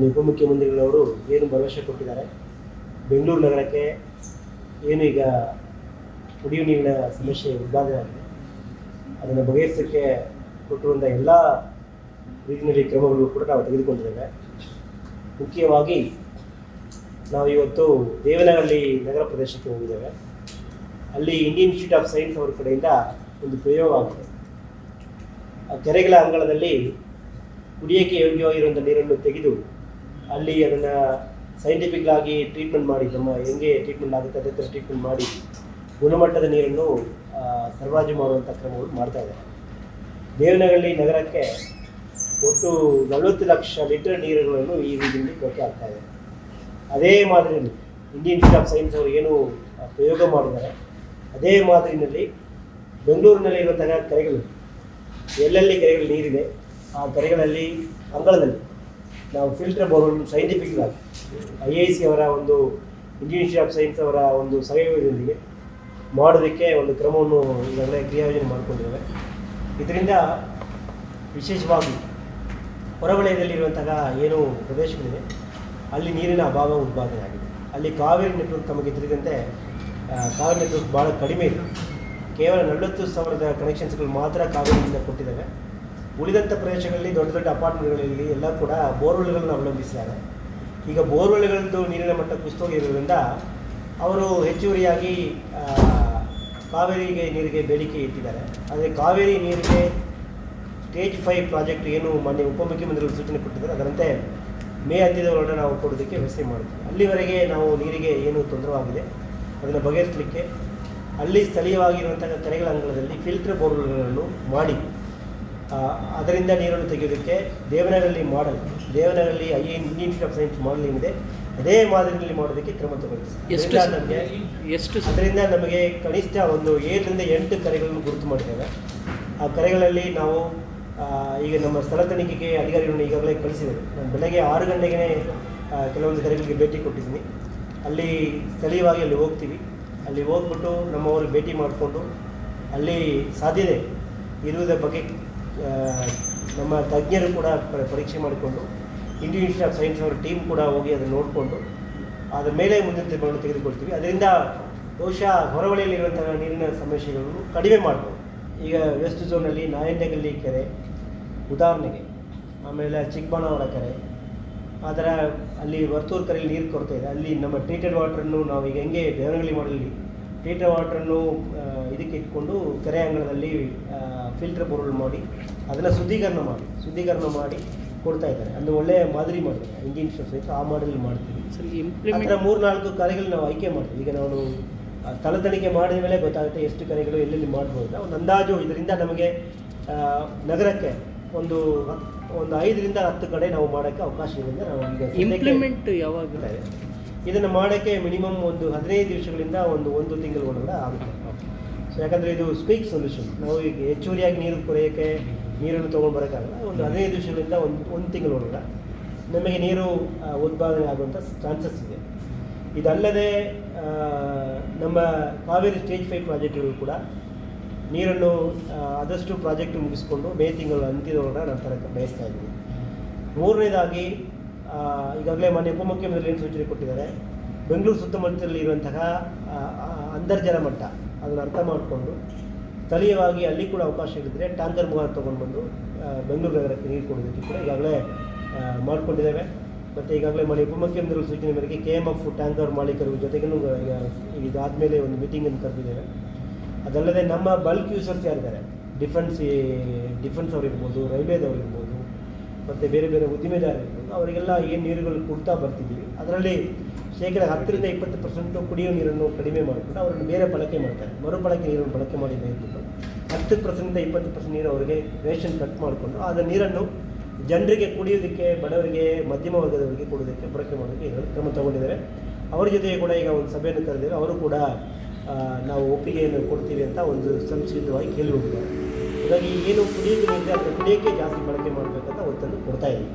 ಒಂದು ಉಪಮುಖ್ಯಮಂತ್ರಿಗಳವರು ಏನು ಭರವಸೆ ಕೊಟ್ಟಿದ್ದಾರೆ? ಬೆಂಗಳೂರು ನಗರಕ್ಕೆ ಏನು ಈಗ ಕುಡಿಯುವ ನೀರಿನ ಸಮಸ್ಯೆ ಉದ್ಭಾವನೆ ಆಗಿದೆ ಅದನ್ನು ಬಗೆಹರಿಸೋಕ್ಕೆ ಕೊಟ್ಟಿರುವಂಥ ಎಲ್ಲ ರೀತಿಯಲ್ಲಿ ಕ್ರಮಗಳು ಕೂಡ ನಾವು ತೆಗೆದುಕೊಂಡಿದ್ದೇವೆ. ಮುಖ್ಯವಾಗಿ ನಾವು ಇವತ್ತು ದೇವನಹಳ್ಳಿ ನಗರ ಪ್ರದೇಶಕ್ಕೆ ಹೋಗಿದ್ದೇವೆ. ಅಲ್ಲಿ ಇಂಡಿಯನ್ ಇನ್ಸ್ಟಿಟ್ಯೂಟ್ ಆಫ್ ಸೈನ್ಸ್ ಅವರ ಕಡೆಯಿಂದ ಒಂದು ಪ್ರಯೋಗ ಆಗಿದೆ. ಆ ಕೆರೆಗಳ ಅಂಗಳದಲ್ಲಿ ಕುಡಿಯೋಕ್ಕೆ ಯೋಗ್ಯವಾಗಿರುವಂಥ ನೀರನ್ನು ತೆಗೆದು ಅಲ್ಲಿ ಅದನ್ನು ಸೈಂಟಿಫಿಕ್ ಆಗಿ ಟ್ರೀಟ್ಮೆಂಟ್ ಮಾಡಿ, ನಮ್ಮ ಹೆಂಗೆ ಟ್ರೀಟ್ಮೆಂಟ್ ಆಗುತ್ತೆ, ಅದೇ ಥರ ಟ್ರೀಟ್ಮೆಂಟ್ ಮಾಡಿ ಗುಣಮಟ್ಟದ ನೀರನ್ನು ಸರಬರಾಜು ಮಾಡುವಂಥ ಕ್ರಮಗಳು ಮಾಡ್ತಾ ಇದ್ದಾರೆ. ದೇವನಹಳ್ಳಿ ನಗರಕ್ಕೆ ಒಟ್ಟು ನಲವತ್ತು ಲಕ್ಷ ಲೀಟರ್ ನೀರುಗಳನ್ನು ಈ ರೀತಿಯಲ್ಲಿ ಬಳಕೆ ಆಗ್ತಾ ಇದೆ ಅದೇ ಮಾದರಿಯಲ್ಲಿ ಇಂಡಿಯನ್ ಇನ್ಸ್ಟಿಟ್ಯೂಟ್ ಆಫ್ ಸೈನ್ಸ್ ಅವರು ಏನು ಪ್ರಯೋಗ ಮಾಡಿದ್ದಾರೆ, ಅದೇ ಮಾದರಿನಲ್ಲಿ ಬೆಂಗಳೂರಿನಲ್ಲಿ ಇರುವಂತಹ ಕೆರೆಗಳು, ಎಲ್ಲೆಲ್ಲಿ ಕೆರೆಗಳು ನೀರಿದೆ, ಆ ಕೆರೆಗಳಲ್ಲಿ, ಅಂಗಳದಲ್ಲಿ ನಾವು ಫಿಲ್ಟರ್ ಬೋರ್ವೆಲ್ ಸೈಂಟಿಫಿಕ್ ಆಗಿ ಐ ಐ ಸಿ ಅವರ ಒಂದು ಇನ್ಸ್ಟಿಟ್ಯೂಟ್ ಆಫ್ ಸೈನ್ಸ್ ಅವರ ಒಂದು ಸಹಯೋಗದೊಂದಿಗೆ ಮಾಡೋದಕ್ಕೆ ಒಂದು ಕ್ರಮವನ್ನು ಈಗಾಗಲೇ ಕ್ರಿಯಾಯೋಜನೆ ಮಾಡಿಕೊಂಡಿದ್ದೇವೆ. ಇದರಿಂದ ವಿಶೇಷವಾಗಿ ಹೊರವಲಯದಲ್ಲಿರುವಂತಹ ಏನು ಪ್ರದೇಶಗಳಿವೆ, ಅಲ್ಲಿ ನೀರಿನ ಅಭಾವ ಉತ್ಪಾದನೆ ಆಗಿದೆ. ಅಲ್ಲಿ ಕಾವೇರಿ ನೆಟ್ವರ್ಕ್ ತಮಗೆ ತಿಳಿದಂತೆ ಕಾವೇರಿ ನೆಟ್ವರ್ಕ್ ಭಾಳ ಕಡಿಮೆ ಇದೆ. ಕೇವಲ ನಲವತ್ತು ಸಾವಿರದ ಕನೆಕ್ಷನ್ಸ್ಗಳು ಮಾತ್ರ ಕಾವೇರಿಯಿಂದ ಕೊಟ್ಟಿದ್ದಾವೆ. ಉಳಿದಂಥ ಪ್ರದೇಶಗಳಲ್ಲಿ ದೊಡ್ಡ ದೊಡ್ಡ ಅಪಾರ್ಟ್ಮೆಂಟ್ಗಳಲ್ಲಿ ಎಲ್ಲ ಕೂಡ ಬೋರ್ವೆಲ್ಗಳನ್ನು ಅವಲಂಬಿಸಿದ್ದಾರೆ. ಈಗ ಬೋರ್ವೆಲ್ಗಳದ್ದು ನೀರಿನ ಮಟ್ಟ ಕುಸಿತೋಗಿರೋದ್ರಿಂದ ಅವರು ಹೆಚ್ಚುವರಿಯಾಗಿ ಕಾವೇರಿಗೆ ನೀರಿಗೆ ಬೇಡಿಕೆ ಇಟ್ಟಿದ್ದಾರೆ. ಆದರೆ ಕಾವೇರಿ ನೀರಿಗೆ ಸ್ಟೇಜ್ ಫೈವ್ ಪ್ರಾಜೆಕ್ಟ್ ಏನು ಮಾನ್ಯ ಉಪಮುಖ್ಯಮಂತ್ರಿಗಳು ಸೂಚನೆ ಕೊಟ್ಟಿದ್ದಾರೆ, ಅದರಂತೆ ಮೇ ಹತ್ತಿರದೊಳಗೆ ನಾವು ಕೊಡೋದಕ್ಕೆ ವ್ಯವಸ್ಥೆ ಮಾಡ್ತೀವಿ. ಅಲ್ಲಿವರೆಗೆ ನಾವು ನೀರಿಗೆ ಏನು ತೊಂದರೆಯಾಗಿದೆ ಅದನ್ನು ಬಗೆಹರಿಸಲಿಕ್ಕೆ, ಅಲ್ಲಿ ಸ್ಥಳೀಯವಾಗಿರುವಂಥ ಕೆರೆಗಳ ಅಂಗಳದಲ್ಲಿ ಫಿಲ್ಟರ್ ಬೋರ್ವೆಲ್ಗಳನ್ನು ಮಾಡಿ ಅದರಿಂದ ನೀರನ್ನು ತೆಗೆಯೋದಕ್ಕೆ Devanahalli model Devanahalli I institute of science model ಏನಿದೆ ಅದೇ ಮಾದರಿಯಲ್ಲಿ ಮಾಡೋದಕ್ಕೆ ಕ್ರಮ ತಗೊಳ್ತೀವಿ ಎಷ್ಟು ಅದರಿಂದ ನಮಗೆ ಎಷ್ಟು ಅದರಿಂದ ನಮಗೆ ಕನಿಷ್ಠ ಒಂದು ಏಳರಿಂದ ಎಂಟು ಕರೆಗಳನ್ನು ಗುರುತು ಮಾಡಿದ್ದೇವೆ. ಆ ಕರೆಗಳಲ್ಲಿ ನಾವು ಈಗ ನಮ್ಮ ಸ್ಥಳ ತನಿಖೆಗೆ ಅಧಿಕಾರಿಗಳನ್ನು ಈಗಾಗಲೇ ಕಳಿಸಿದ್ದೇವೆ. ನಾನು ಬೆಳಗ್ಗೆ ಆರು ಗಂಟೆಗೆ ಕೆಲವೊಂದು ಕರೆಗಳಿಗೆ ಭೇಟಿ ಕೊಟ್ಟಿದ್ದೀನಿ. ಅಲ್ಲಿ ಸ್ಥಳೀಯವಾಗಿ ಅಲ್ಲಿ ಹೋಗ್ತೀವಿ. ಅಲ್ಲಿ ಹೋಗ್ಬಿಟ್ಟು ನಮ್ಮವ್ರಿಗೆ ಭೇಟಿ ಮಾಡಿಕೊಂಡು ಅಲ್ಲಿ ಸಾಧ್ಯತೆ ಇರುವುದರ ಬಗ್ಗೆ ನಮ್ಮ ತಜ್ಞರು ಕೂಡ ಪರೀಕ್ಷೆ ಮಾಡಿಕೊಂಡು ಇಂಡಿಯನ್ ಇನ್ಸ್ಟಿಟ್ಯೂಟ್ ಆಫ್ ಸೈನ್ಸ್ ಅವರ ಟೀಮ್ ಕೂಡ ಹೋಗಿ ಅದನ್ನು ನೋಡಿಕೊಂಡು ಅದರ ಮೇಲೆ ಮುಂದಿನ ತೀರ್ಮಾನ ತೆಗೆದುಕೊಳ್ತೀವಿ. ಅದರಿಂದ ಬಹುಶಃ ಹೊರವಳಿಯಲ್ಲಿರುವಂತಹ ನೀರಿನ ಸಮಸ್ಯೆಗಳನ್ನು ಕಡಿಮೆ ಮಾಡ್ಬೋದು. ಈಗ ವೆಸ್ಟ್ ಝೋನಲ್ಲಿ ನಾಯಂಡಗಲ್ಲಿ ಕೆರೆ, ಉದಾಹರಣೆಗೆ. ಆಮೇಲೆ ಚಿಕ್ಕಬಾಣವರ ಕೆರೆ. ಥರ ಅಲ್ಲಿ ವರ್ತೂರು ಕೆರೆಯಲ್ಲಿ ನೀರು ಕೊರತೆ ಇದೆ. ಅಲ್ಲಿ ನಮ್ಮ ಟ್ರೀಟೆಡ್ ವಾಟ್ರನ್ನು ನಾವು ಈಗ ಹೆಂಗೆ ದೇವನಹಳ್ಳಿ ಮಾಡಲಿ ಟ್ರೀಟೆಡ್ ವಾಟ್ರನ್ನು ಇದಕ್ಕೆ ಇಟ್ಕೊಂಡು ಕೆರೆ ಅಂಗಳದಲ್ಲಿ ಫಿಲ್ಟರ್ ಬೋರ್ವೆಲ್ ಮಾಡಿ ಅದನ್ನು ಶುದ್ಧೀಕರಣ ಮಾಡಿ ಶುದ್ಧೀಕರಣ ಮಾಡಿ ಕೊಡ್ತಾ ಇದ್ದಾರೆ. ಅಂದರೆ ಒಳ್ಳೆಯ ಮಾದರಿ ಮಾಡಿದ್ದಾರೆ ಇಂಡಿಯನ್ ಸೊಸೈಟಿ ಆ ಮಾದರಿಲಿ ಮಾಡ್ತೀವಿ. ಸರಿ ಮೂರು ನಾಲ್ಕು ಕರೆಗಳು ನಾವು ಆಯ್ಕೆ ಮಾಡ್ತೀವಿ. ಈಗ ನಾವು ತಲೆ ಸ್ಥಳ ತನಿಖೆ ಮಾಡಿದ ಮೇಲೆ ಗೊತ್ತಾಗುತ್ತೆ ಎಷ್ಟು ಕರೆಗಳು ಎಲ್ಲೆಲ್ಲಿ ಮಾಡ್ಬೋದು. ಒಂದು ಅಂದಾಜು ಇದರಿಂದ ನಮಗೆ ನಗರಕ್ಕೆ ಒಂದು ಒಂದು ಐದರಿಂದ ಹತ್ತು ಕಡೆ ನಾವು ಮಾಡೋಕ್ಕೆ ಅವಕಾಶ ಇದೆ ನಾವು ಈಗ ಇಂಪ್ಲಿಮೆಂಟ್ ಯಾವಾಗ. ಇದನ್ನು ಮಾಡೋಕ್ಕೆ ಮಿನಿಮಮ್ ಒಂದು ಹದಿನೈದು ದಿವಸಗಳಿಂದ ಒಂದು ಒಂದು ತಿಂಗಳು ಒಳಗಡೆ ಆಗುತ್ತೆ. ಯಾಕಂದರೆ ಇದು ಸ್ಪೀಕ್ ಸೊಲ್ಯೂಷನ್ ನಾವು ಈಗ ಹೆಚ್ಚುವರಿಯಾಗಿ ನೀರು ಪೂರೈಕೆ, ನೀರನ್ನು ತೊಗೊಂಡು ಬರೋಕ್ಕಾಗಲ್ಲ ಒಂದು ಹದಿನೈದು ದಿವಸಗಳಿಂದ ಒಂದು ಒಂದು ತಿಂಗಳು ಒಳಗಡೆ ನಮಗೆ ನೀರು ಉತ್ಪಾದನೆ ಆಗುವಂಥ ಚಾನ್ಸಸ್ ಇದೆ. ಇದಲ್ಲದೆ ನಮ್ಮ ಕಾವೇರಿ ಸ್ಟೇಜ್ ಫೈವ್ ಪ್ರಾಜೆಕ್ಟ್ಗಳು ಕೂಡ ನೀರನ್ನು ಆದಷ್ಟು ಪ್ರಾಜೆಕ್ಟ್ ಮುಗಿಸ್ಕೊಂಡು ಮೇ ತಿಂಗಳು ಅಂತ್ಯದೊಳಗೆ ನಾನು ತರಕ್ಕೆ ಬಯಸ್ತಾ ಇದ್ದೀನಿ ಮೂರನೇದಾಗಿ ಈಗಾಗಲೇ ಮಾನ್ಯ ಉಪಮುಖ್ಯಮಂತ್ರಿ ಏನು ಸೂಚನೆ ಕೊಟ್ಟಿದ್ದಾರೆ? ಬೆಂಗಳೂರು ಸುತ್ತಮುತ್ತಲಲ್ಲಿ ಇರುವಂತಹ ಅಂತರ್ಜಲ ಮಟ್ಟ, ಅದನ್ನು ಅರ್ಥ ಮಾಡಿಕೊಂಡು ಸ್ಥಳೀಯವಾಗಿ ಅಲ್ಲಿ ಕೂಡ ಅವಕಾಶ ಇದ್ದರೆ ಟ್ಯಾಂಕರ್ ಮುಖಾಂತರ ತೊಗೊಂಡು ಬಂದು ಬೆಂಗಳೂರು ನಗರಕ್ಕೆ ನೀರು ಕೊಡೋದಕ್ಕೆ ಕೂಡ ಈಗಾಗಲೇ ಮಾಡಿಕೊಂಡಿದ್ದೇವೆ. ಮತ್ತು ಈಗಾಗಲೇ ಮಾಡಿ ಉಪಮುಖ್ಯಮಂತ್ರಿಗಳ ಸೂಚನೆ ಮೇರೆಗೆ ಕೆ ಎಂ ಎಫ್ ಟ್ಯಾಂಕರ್ ಮಾಲೀಕರು ಜೊತೆಗೂ ಈಗ ಇದಾದಮೇಲೆ ಒಂದು ಮೀಟಿಂಗನ್ನು ಕರೆದಿದ್ದೇವೆ. ಅದಲ್ಲದೆ ನಮ್ಮ ಬಲ್ಕ್ ಯೂಸರ್ಸ್ ಯಾರಿದ್ದಾರೆ? ಡಿಫೆನ್ಸ್ ಡಿಫೆನ್ಸ್ ಅವರಿರ್ಬೋದು ರೈಲ್ವೇದವರಿರ್ಬೋದು ಮತ್ತು ಬೇರೆ ಬೇರೆ ಉದ್ದಿಮೆದಾರರಿರ್ಬೋದು, ಅವರಿಗೆಲ್ಲ ಏನು ನೀರುಗಳು ಕೊಡ್ತಾ ಬರ್ತಿದ್ದೀವಿ, ಅದರಲ್ಲಿ ಶೇಕಡ ಹತ್ತರಿಂದ ಇಪ್ಪತ್ತು ಪರ್ಸೆಂಟು ಕುಡಿಯೋ ನೀರನ್ನು ಕಡಿಮೆ ಮಾಡಿಬಿಟ್ಟು ಅವರನ್ನು ಬೇರೆ ಬಳಕೆ ಮಾಡ್ತಾರೆ. ಮರುಬಳಕೆ ನೀರನ್ನು ಬಳಕೆ ಮಾಡಿ ಇದ್ಬಿಟ್ಟು ಹತ್ತು ಪರ್ಸೆಂಟಿಂದ ಇಪ್ಪತ್ತು ಪರ್ಸೆಂಟ್ ನೀರು ಅವರಿಗೆ ರೇಷನ್ ಕಟ್ ಮಾಡಿಕೊಂಡು ಆದ ನೀರನ್ನು ಜನರಿಗೆ ಕುಡಿಯೋದಕ್ಕೆ, ಬಡವರಿಗೆ, ಮಧ್ಯಮ ವರ್ಗದವರಿಗೆ ಕೊಡೋದಕ್ಕೆ ಬಳಕೆ ಮಾಡೋದಕ್ಕೆ ಕ್ರಮ ತಗೊಂಡಿದ್ದಾರೆ. ಅವರ ಜೊತೆಗೆ ಕೂಡ ಈಗ ಒಂದು ಸಭೆಯನ್ನು ಕರೆದಿದ್ದಾರೆ. ಅವರು ಕೂಡ ನಾವು ಒಪ್ಪಿಗೆಯನ್ನು ಕೊಡ್ತೀವಿ ಅಂತ ಒಂದು ಸಂಸ್ಕೃತವಾಗಿ ಕೇಳಿ ಹೋಗಿದ್ದಾರೆ ಹಾಗಾಗಿ ಏನು ಕುಡಿಯೋಕೆ ನೀರಿದೆ ಅದನ್ನು ಕುಡಿಯೋಕ್ಕೆ ಜಾಸ್ತಿ ಬಳಕೆ ಮಾಡಬೇಕಂತ ಒತ್ತನ್ನು ಕೊಡ್ತಾ ಇದ್ದೀವಿ.